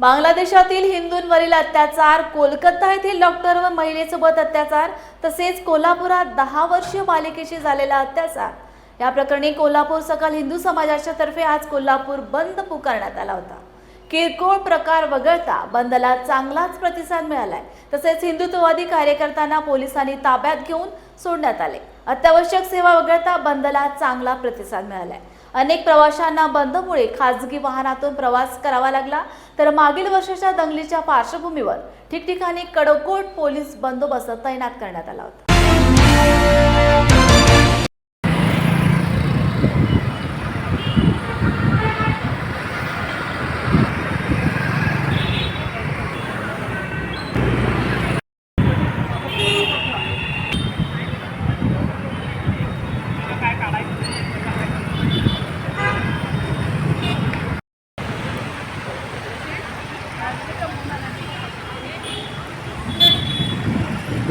बांगलादेशातील हिंदूंवरील अत्याचार कोलकाता येथील डॉक्टर व महिलेसोबत अत्याचार तसेच कोल्हापुरात दहा वर्षीय बालिकेशी झालेला अत्याचार. या प्रकरणी कोल्हापूर सकल हिंदू समाजाच्या तर्फे आज कोल्हापूर बंद पुकारण्यात आला होता. किरकोळ प्रकार वगळता बंदला चांगलाच प्रतिसाद मिळालाय. तसेच हिंदुत्ववादी कार्यकर्त्यांना पोलिसांनी ताब्यात घेऊन सोडण्यात आले. अत्यावश्यक सेवा वगळता बंदला चांगला प्रतिसाद मिळालाय. अनेक प्रवाशांना बंदमुळे खाजगी वाहनातून प्रवास करावा लागला तर मागील वर्षाच्या दंगलीच्या पार्श्वभूमीवर ठिकठिकाणी कडकोट पोलीस बंदोबस्त तैनात करण्यात आला होता. Thank you.